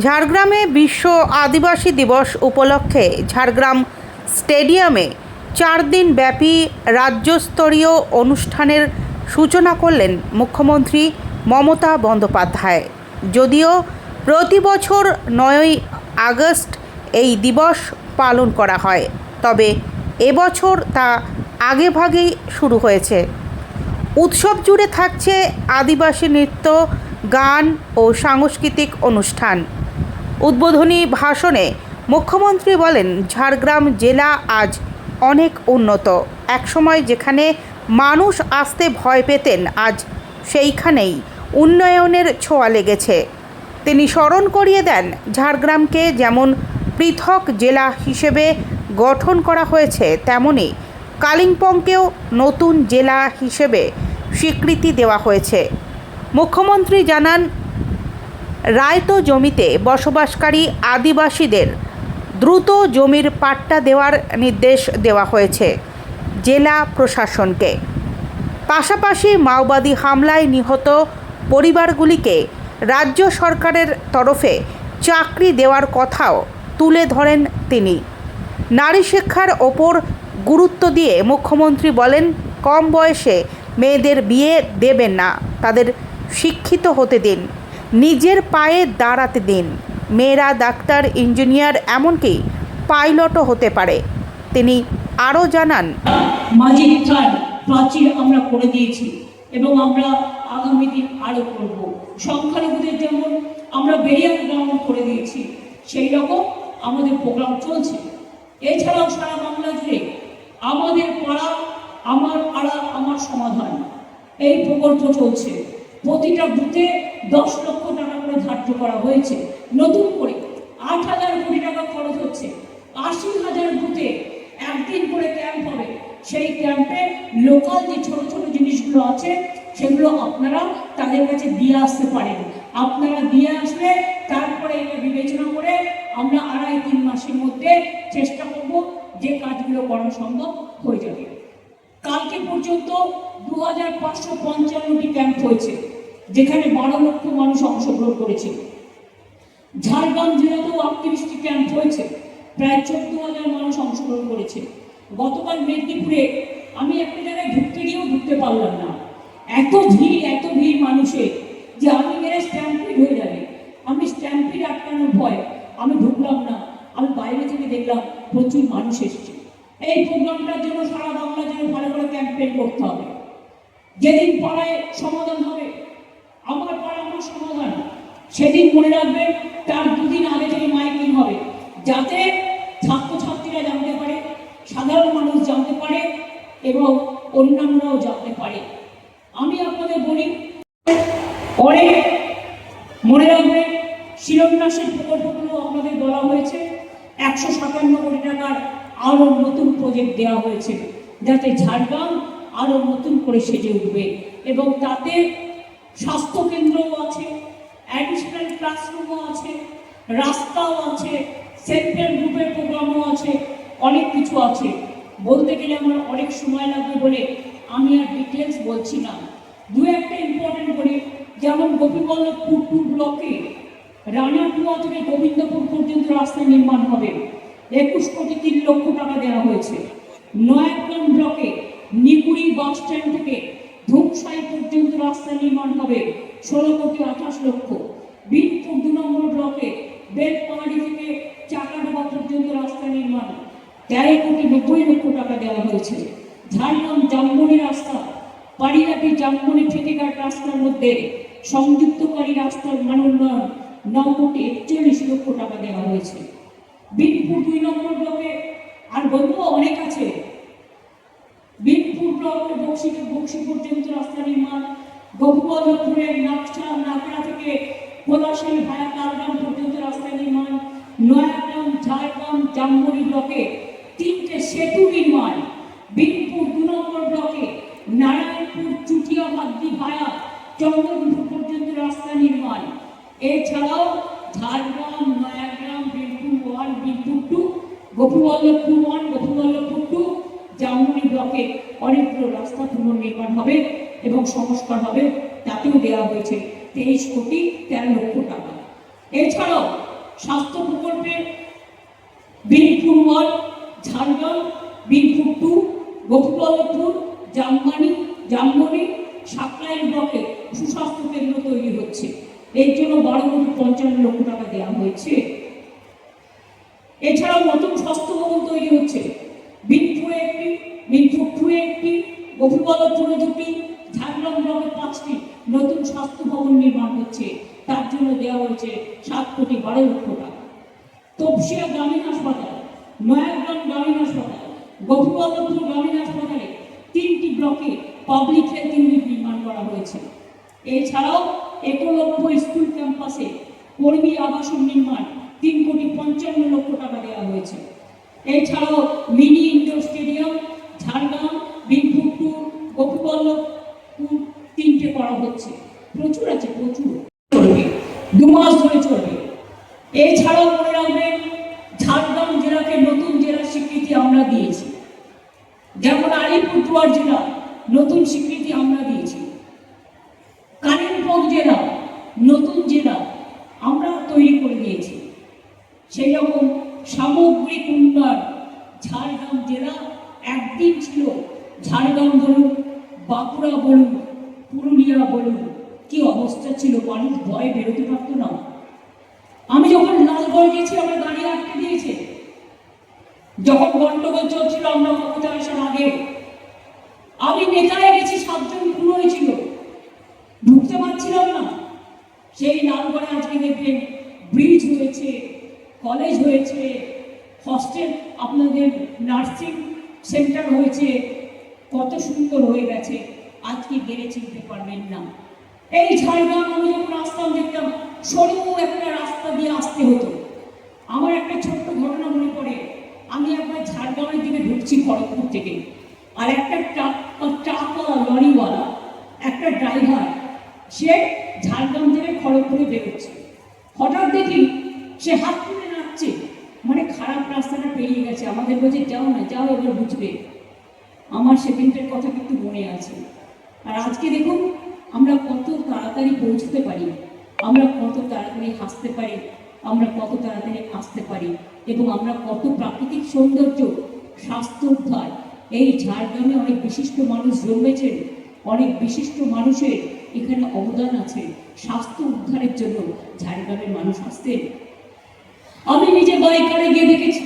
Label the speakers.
Speaker 1: ঝাড়গ্রামে বিশ্ব আদিবাসী দিবস উপলক্ষে ঝাড়গ্রাম স্টেডিয়ামে চার দিন ব্যাপী রাজ্যস্তরীয় অনুষ্ঠানের সূচনা করলেন মুখ্যমন্ত্রী মমতা বন্দ্যোপাধ্যায়। যদিও প্রতি বছর নয়ই আগস্ট এই দিবস পালন করা হয়, তবে এবছর তা আগেভাগেই শুরু হয়েছে। উৎসব জুড়ে থাকছে আদিবাসী নৃত্য গান ও সাংস্কৃতিক অনুষ্ঠান। উদ্বোধনী ভাষণে মুখ্যমন্ত্রী বলেন, ঝাড়গ্রাম জেলা আজ অনেক উন্নত। একসময় যেখানে মানুষ আসতে ভয় পেতেন, আজ সেইখানেই উন্নয়নের ছোঁয়া লেগেছে। তিনি স্মরণ করিয়ে দেন, ঝাড়গ্রামকে যেমন পৃথক জেলা হিসেবে গঠন করা হয়েছে, তেমনি কালিম্পংকেও নতুন জেলা হিসেবে স্বীকৃতি দেওয়া হয়েছে। মুখ্যমন্ত্রী জানান, রায়তো জমিতে বসবাসকারী আদিবাসীদের দ্রুত জমির পাট্টা দেওয়ার নির্দেশ দেওয়া হয়েছে জেলা প্রশাসনকে। পাশাপাশি মাওবাদী হামলায় নিহত পরিবারগুলিকে রাজ্য সরকারের তরফে চাকরি দেওয়ার কথাও তুলে ধরেন তিনি। নারী শিক্ষার ওপর গুরুত্ব দিয়ে মুখ্যমন্ত্রী বলেন, কম বয়সে মেয়েদের বিয়ে দেবেন না, তাদের শিক্ষিত হতে দিন, নিজের পায়ে দাঁড়াতে দিন। মেয়েরা, ডাক্তার, ইঞ্জিনিয়ার এমনকি পাইলটও হতে পারে। তিনি আরও জানান
Speaker 2: প্রাচীর আমরা করে দিয়েছি এবং আমরা আগামী দিন আরও করব। সংখ্যালঘুদের যেমন আমরা বেরিয়ার গ্রাউন্ড করে দিয়েছি, সেই রকম আমাদের প্রোগ্রাম চলছে। এছাড়াও সারা বাংলা জুড়ে আমাদের পাড়া, আমার পাড়া, আমার সমাধান, এই প্রকল্প চলছে। প্রতিটা বুথে দশ লক্ষ টাকা করে ধার্য করা হয়েছে। নতুন করে আট হাজার কোটি টাকা খরচ হচ্ছে। আশি হাজার বুথে একদিন করে ক্যাম্প হবে। সেই ক্যাম্পে লোকাল যে ছোট ছোট জিনিসগুলো আছে, সেগুলো আপনারা তাদের কাছে দিয়ে আসতে পারেন। আপনারা দিয়ে আসলে তারপরে এটা বিবেচনা করে আমরা আড়াই তিন মাসের মধ্যে চেষ্টা করব যে কাজগুলো করা সম্ভব হয়ে যাবে। কালকে পর্যন্ত দু হাজার পাঁচশো পঞ্চান্নটি ক্যাম্প হয়েছে। যেখানে বারো লক্ষ মানুষ অংশগ্রহণ করেছে। ঝাড়গ্রাম জেলাতেও আটত্রিশটি ক্যাম্প হয়েছে। প্রায় চোদ্দ হাজার মানুষ অংশগ্রহণ করেছে। গতকাল মেদিনীপুরে আমি একটা জায়গায় ঢুকতে গিয়েও ঢুকতে পারলাম না। এত ভিড় এত ভিড় মানুষের যে আমি গেলে স্ট্যাম্পিড হয়ে যাবে। আমি স্ট্যাম্পিড আটকানোর ভয়, আমি ঢুকলাম না। আমি বাইরে থেকে দেখলাম প্রচুর মানুষ এসছে। এই প্রোগ্রামটার জন্য সারা বাংলা জন্য ভালো করে ক্যাম্পেইন করতে হবে। যেদিন পাড়ায় সমাধান আমার আমার সমাধান। সেদিন মনে রাখবেন তার দুদিন আগে থেকে মাইকিং হবে, যাতে ছাত্রছাত্রীরা জানতে পারে, সাধারণ মানুষ জানতে পারে, এবং অন্যান্যরাও জানতে পারে। আমি আপনাদের বলি, পরে মনে রাখবেন শিলান্যাসের প্রকল্পগুলো আপনাদের বলা হয়েছে, একশো সাতান্ন কোটি টাকার আরও নতুন প্রজেক্ট দেওয়া হয়েছে, যাতে ঝাড়গ্রাম আরও নতুন করে সেজে উঠবে, এবং তাতে স্বাস্থ্যকেন্দ্রও আছে অ্যাডিশনাল ক্লাসরুমও আছে, রাস্তাও আছে সেন্ট্রাল গ্রুপের প্রোগ্রামও আছে, অনেক কিছু আছে। বলতে গেলে আমার অনেক সময় লাগবে বলে আমি আর ডিটেলস বলছি না। দু একটা ইম্পর্টেন্ট বলি যেমন গোপীবল্লভপুর টু ব্লকে রানাটুয়া থেকে গোবিন্দপুর পর্যন্ত রাস্তা নির্মাণ হবে। একুশ কোটি তিন লক্ষ টাকা দেওয়া হয়েছে। নয়াগ্রাম ব্লকে নিপুরি বাস স্ট্যান্ড থেকে ধূপসাই রাস্তা নির্মাণ হবে ষোলো কোটি আঠাশ লক্ষ। বিনপুর দু নম্বর ব্লকে বেলপাহাড়ি থেকে চাকাডোবা পর্যন্ত রাস্তা নির্মাণ। তেরো কোটি নব্বই লক্ষ টাকা দেওয়া হয়েছে। ঝাড়গ্রাম জামবনি রাস্তা পাড়িঘাটি জামবনি ফেটিঘাট রাস্তার মধ্যে সংযুক্তকারী রাস্তার মান উন্নয়ন ন কোটি একচল্লিশ লক্ষ টাকা দেওয়া হয়েছে। বিনপুর দুই নম্বর ব্লকে, আর বলব অনেক আছে। বিনপুর ব্লকে বক্সি বক্সি পর্যন্ত রাস্তা নির্মাণ গোপবল্লভপুরের নাকশা নাকড়া থেকে কোলাশাল ভায়া কালগ্রাম পর্যন্ত রাস্তা নির্মাণ, নয়াগ্রাম, ঝাড়গ্রাম জামবনি ব্লকে তিনটে সেতু নির্মাণ, বিনপুর দু নম্বর ব্লকে নারায়ণপুর, চুটিয়া ভাদ্রি ভায়া চন্দ্রপুর পর্যন্ত রাস্তা নির্মাণ। এছাড়াও Jhargram, Nayagram, Binpur one, Binpur two, Gopiballavpur one, Gopiballavpur Jamboni ব্লকে অনেকগুলো রাস্তা পুনর্নির্মাণ হবে এবং সংস্কার হবে, তাতেও দেওয়া হয়েছে তেইশ কোটি তেরো লক্ষ টাকা। এছাড়াও স্বাস্থ্য প্রকল্পের বীরপুর ওয়ান ঝাড়গ্রাম বীরপুর টু গোপীবল্লভপুর জামমানি, জামমনি, সাকলাইন ব্লকে সুস্বাস্থ্য কেন্দ্র তৈরি হচ্ছে। এর জন্য বারো কোটি পঞ্চান্ন লক্ষ টাকা দেওয়া হয়েছে। এছাড়াও নতুন স্বাস্থ্য ভবন তৈরি হচ্ছে। বিনপুরে একটি বিনপুর টুয়ে একটি গোপীবল্লভপুরে দুটি, ঝাড়গ্রাম ব্লকে পাঁচটি নতুন স্বাস্থ্য ভবন নির্মাণ হচ্ছে। তার জন্য দেওয়া হয়েছে সাত কোটি বারো লক্ষ টাকা। তপসিয়া গ্রামীণ হাসপাতাল, নয়াগ্রাম গ্রামীণ হাসপাতাল গোপীবল্লভপুর গ্রামীণ হাসপাতালে তিনটি ব্লকে পাবলিক হেলথ ইউনিট নির্মাণ করা হয়েছে। এছাড়াও একলব্য স্কুল ক্যাম্পাসে কর্মী আবাসন নির্মাণ তিন কোটি পঞ্চান্ন লক্ষ টাকা দেওয়া হয়েছে। এছাড়াও mini indoor stadium Jhargram Binpur two Gopiballavpur তিনটে করা হচ্ছে প্রচুর আছে প্রচুর চলবে দু মাস ধরে চলবে এছাড়াও মনে রাখবেন ঝাড়গ্রাম জেলাকে নতুন জেলার স্বীকৃতি আমরা দিয়েছি যেমন আলিপুরদুয়ার জেলা, নতুন স্বীকৃতি আমরা দিয়েছি। কালিম্পং জেলা, নতুন জেলা আমরা তৈরি করে দিয়েছি। সেই রকম সামগ্রিক উন্নয়ন ঝাড়গ্রাম জেলা একদিন ছিল। ঝাড়গ্রাম বলুন, বাঁকুড়া বলুন, পুরুলিয়া বলুন, কি অবস্থা ছিল মানুষ ভয়ে বেরোতে পারতো না। আমি যখন লালগড় গেছি আমার গাড়ি আটকে দিয়েছে। যখন গন্ডগোল চলছিল, আমরা ক্ষমতা আসার আগে আমি নেতায় গেছি সাতজন খুন হয়েছিল ঢুকতে পারছিলাম না সেই লালগড়ে আজকে দেখবেন ব্রিজ হয়েছে কলেজ হয়েছে হস্টেল আপনাদের নার্সিং সেন্টার হয়েছে, কত সুন্দর হয়ে গেছে, আজকে গেলে চিনতে পারবেন না। এই ঝাড়গ্রাম আমি যখন আসতাম দেখতাম, সরু একটা রাস্তা দিয়ে আসতে হতো। আমার একটা ছোট্ট ঘটনা মনে পড়ে। আমি একবার ঝাড়গ্রামের দিকে ঢুকছি খড়গপুর থেকে। আর একটা ট্রাক ট্রাকওয়ালা লরিওয়ালা, একটা ড্রাইভার, সে ঝাড়গ্রাম থেকে খড়গপুরে বেরোচ্ছে। হঠাৎ দেখি সে হাত তুলে নাচছে মানে খারাপ রাস্তাটা পেরিয়ে গেছে, আমাদের বলছে যাও না, যাও এবার বুঝবে। আমার সেদিনটার কথা কিন্তু মনে আছে। আর আজকে দেখুন, আমরা কত তাড়াতাড়ি পৌঁছতে পারি, আমরা কত তাড়াতাড়ি হাসতে পারি, আমরা কত তাড়াতাড়ি আসতে পারি, এবং আমরা কত প্রাকৃতিক সৌন্দর্য, স্বাস্থ্য উদ্ধার। এই ঝাড়গ্রামে অনেক বিশিষ্ট মানুষ জন্মেছেন, অনেক বিশিষ্ট মানুষের এখানে অবদান আছে। স্বাস্থ্য উদ্ধারের জন্য ঝাড়গ্রামের মানুষ আসতেন। আমি নিজে বাইকারে গিয়ে দেখেছি